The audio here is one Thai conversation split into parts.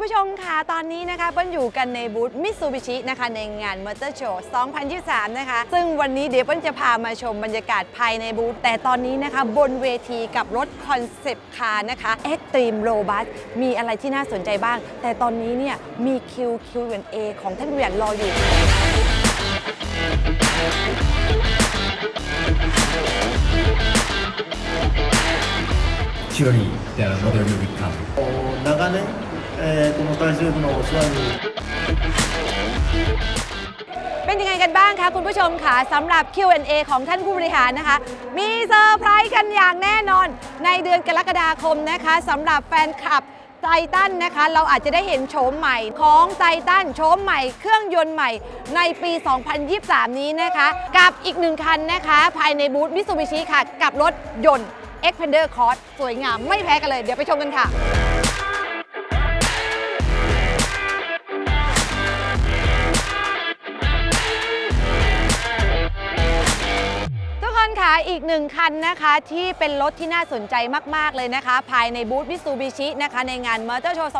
คุณผู้ชมค่ะ ตอนนี้นะคะเปิ้ลอยู่กันในบูธมิตซูบิชินะคะในงาน Motor Show 2023 นะคะ ซึ่งวันนี้เดี๋ยวเปิ้ลจะพามาชมบรรยากาศภายในบูธ แต่ตอนนี้นะคะบนเวทีกับรถคอนเซปต์คาร์นะคะ Extreme Robust มีอะไรที่น่าสนใจบ้าง แต่ตอนนี้เนี่ยมี QQ&A ของท่านผู้ใหญ่รออยู่ チロリーであのモデルルビッカム長年、 えーこの体重のお世話に เป็นยังไงกันบ้างคะคุณผู้ชมค่ะสำหรับ Q&A ของท่านผู้บริหารนะคะ มีเซอร์ไพรส์กันอย่างแน่นอน ในเดือนกรกฎาคมนะคะสำหรับแฟนคลับไททันนะคะ เราอาจจะได้เห็นโฉมใหม่ของไททันโฉมใหม่เครื่องยนต์ใหม่ในปี 2023 นี้นะคะ กับอีกหนึ่งคันนะคะ ภายในบูธมิ t ซูบิชิค่ะ กับรถยนต์ Xpander Cross สวยงามไม่แพ้กันเลย เดี๋ยวไปชมกันค่ะ อีกหนึ่งคันนะคะที่เป็นรถที่น่าสนใจมาก ๆ เลยนะคะ ภายในบูธมิ t ซูบิชินะคะในงานมอเตอร์โชว์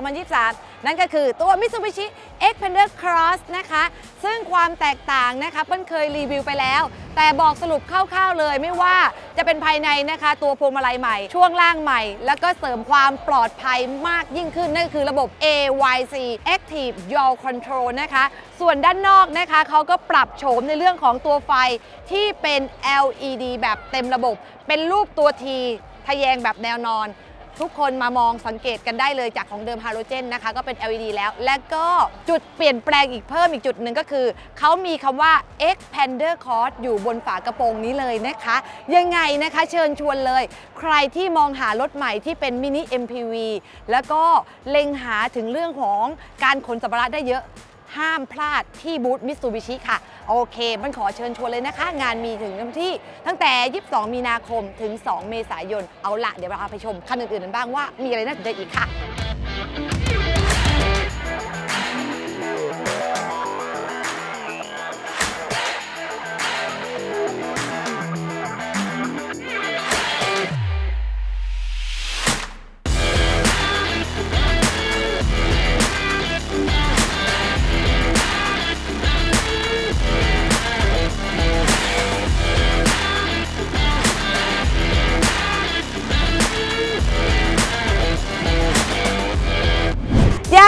2023 นั่นก็คือตัว Mitsubishi Xpander Cross นะคะ ซึ่งความแตกต่างนะคะเปิ้ลเคยรีวิวไปแล้ว แต่บอกสรุปคร่าวๆเลยไม่ว่าจะเป็นภายในนะคะ ตัวพวงมาลัยใหม่ ช่วงล่างใหม่ แล้วก็เสริมความปลอดภัยมากยิ่งขึ้น นั่นคือระบบ AYC Active Yaw Control นะคะ ส่วนด้านนอกนะคะเขาก็ปรับโฉมในเรื่องของตัวไฟที่เป็น LED แบบเต็มระบบ เป็นรูปตัว T ทะแยงแบบแนวนอน ทุกคนมามองสังเกตกันได้เลยจากของเดิมฮาโลเจนนะคะ ก็เป็น LED แล้ว และก็จุดเปลี่ยนแปลงอีกเพิ่มอีกจุดหนึ่งก็คือ เขามีคำว่า Xpander Cross อยู่บนฝากระโปรงนี้เลยนะคะ ยังไงนะคะเชิญชวนเลย ใครที่มองหารถใหม่ที่เป็นมินิ MPV แล้วก็เล็งหาถึงเรื่องของการขนสัมภาระได้เยอะ ห้ามพลาดที่บูธมิ t ซูบิชิค่ะ โอเค มันขอเชิญชวนเลยนะคะ งานมีถึงวันที่ ตั้งแต่ 22 มีนาคมถึง 2 เมษายน เอาละเดี๋ยวเราพาไปชมคันอื่นๆกันบ้างว่ามีอะไรน่าสนใจอีกค่ะ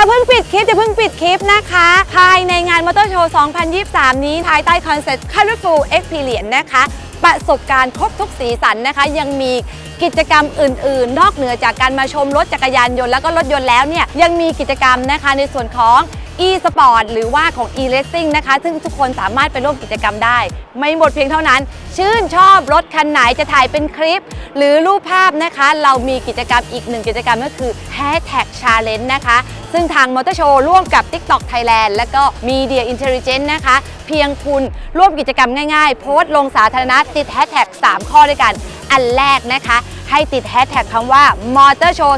เพิ่งปิดคลิปอย่าเพิ่งปิดคลิปนะคะ ภายในงานมอเตอร์โชว์ 2023 นี้ภายใต้คอนเซ็ปต์ Colorful Experience นะคะ ประสบการณ์ครบทุกสีสันนะคะ ยังมีกิจกรรมอื่น ๆ นอกเหนือจากการมาชมรถจักรยานยนต์แล้วก็รถยนต์แล้วเนี่ยยังมีกิจกรรมนะคะในส่วนของ e-sport หรือว่าของ e-racing นะคะ ซึ่งทุกคนสามารถไปร่วมกิจกรรมได้ ไม่หมดเพียงเท่านั้น ชื่นชอบรถคันไหนจะถ่ายเป็นคลิป หรือรูปภาพนะคะ เรามีกิจกรรมอีกหนึ่งกิจกรรมก็คือ Hashtag Challenge นะคะ ซึ่งทางมอเตอร์โชว์ร่วมกับ TikTok Thailand และก็ Media Intelligence นะคะ เพียงคุณร่วมกิจกรรมง่ายๆ โพสต์ลงสาธารณะติด Hashtag 3 ข้อด้วยกันอันแรกนะคะ ให้ติด Hashtag คำว่า Motor Show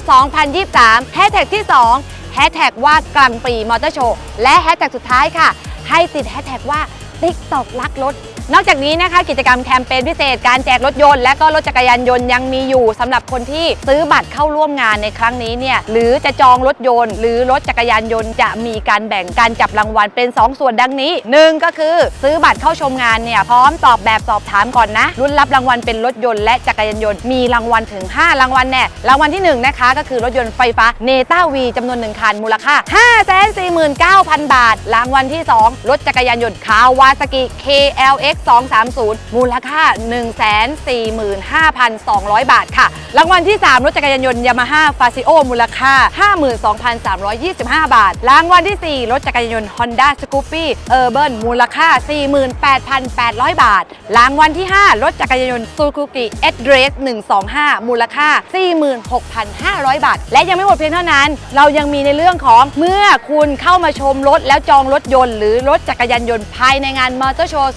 2023 Hashtag ที่ 2 แฮชแท็กว่ากลางปีมอเตอร์โชว์และแฮชแท็กสุดท้ายค่ะ ให้ติดแฮชแท็กว่าติ๊กตอกลักรถ นอกจากนี้นะคะกิจกรรมแคมเปญพิเศษการแจกรถยนต์และก็รถจักรยานยนต์ยังมีอยู่สำหรับคนที่ซื้อบัตรเข้าร่วมงานในครั้งนี้เนี่ยหรือจะจองรถยนต์ หรือรถจักรยานยนต์จะมีการแบ่งการจับรางวัลเป็น 2 ส่วนดังนี้ 1 ก็คือซื้อบัตรเข้าชมงานเนี่ยพร้อมตอบแบบสอบถามก่อนนะรุ่นรับรางวัลเป็นรถยนต์และจักรยานยนต์มีรางวัลถึง 5 รางวัลแน่รางวัลที่ 1 นะคะ ก็คือรถยนต์ไฟฟ้าเนต้าวีจำนวน1คันมูลค่า 549,000 บาท รางวัลที่ 2 รถจักรยานยนต์คาวาซากิ KLX 230 มูลค่า 145,200 บาทค่ะ รางวัลที่ 3 รถจักรยานยนต์ยามาฮ่าฟาซิโอมูลค่า 52,325 บาท รางวัลที่ 4 รถจักรยานยนต์ Honda Scoopy Urban มูลค่า 48,800 บาท รางวัลที่ 5 รถจักรยานยนต์ Suzuki Address 125 มูลค่า 46,500 บาท และยังไม่หมดเพียงเท่านั้น เรายังมีในเรื่องของเมื่อคุณเข้ามาชมรถแล้วจองรถยนต์ หรือรถจักรยานยนต์ภายในงานมอเตอร์โชว์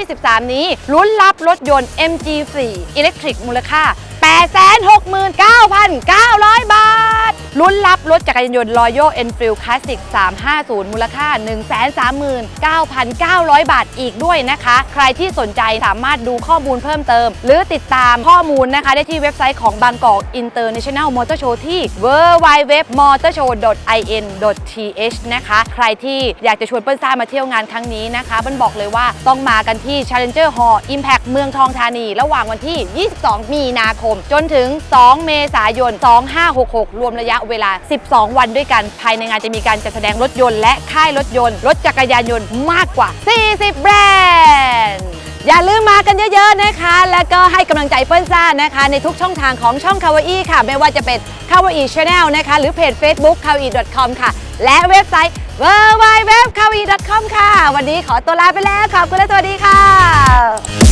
2023นี้ลุ้นรับรถยนต์ MG4 Electric มูลค่า 869,900 บาท ลุ้นรับรถจักรยานยนต์ Royal Enfield Classic 350 มูลค่า 139,900 บาทอีกด้วยนะคะ ใครที่สนใจสามารถดูข้อมูลเพิ่มเติม หรือติดตามข้อมูลนะคะ ได้ที่เว็บไซต์ของบางกอก International Motor Show ที่ www.motorshow.in.th นะคะ ใครที่อยากจะชวนเปิ้ลซ่ามาเที่ยวงานครั้งนี้นะคะเปิ้ลบอกเลยว่าต้องมากันที่ Challenger Hall Impact เมืองทองธานี ระหว่างวันที่ 22 มีนาคม จนถึง 2 เมษายน 2566 รวมระยะเวลา 12 วันด้วยกัน ภายในงานจะมีการจัดแสดงรถยนต์และค่ายรถยนต์ รถจักรยานยนต์มากกว่า 40 แบรนด์ อย่าลืมมากันเยอะๆนะคะ แล้วก็ให้กำลังใจเปิ้ลซ่านะคะ ในทุกช่องทางของช่อง k a w a i ค่ะ ไม่ว่าจะเป็น k a w a i Channel นะคะ หรือเพจ Facebook k a w a i com ค่ะ และเว็บไซต์ w w w k a w a i com ค่ะ วันนี้ขอตัวลาไปแล้วขอบคุณและสวัสดีค่ะ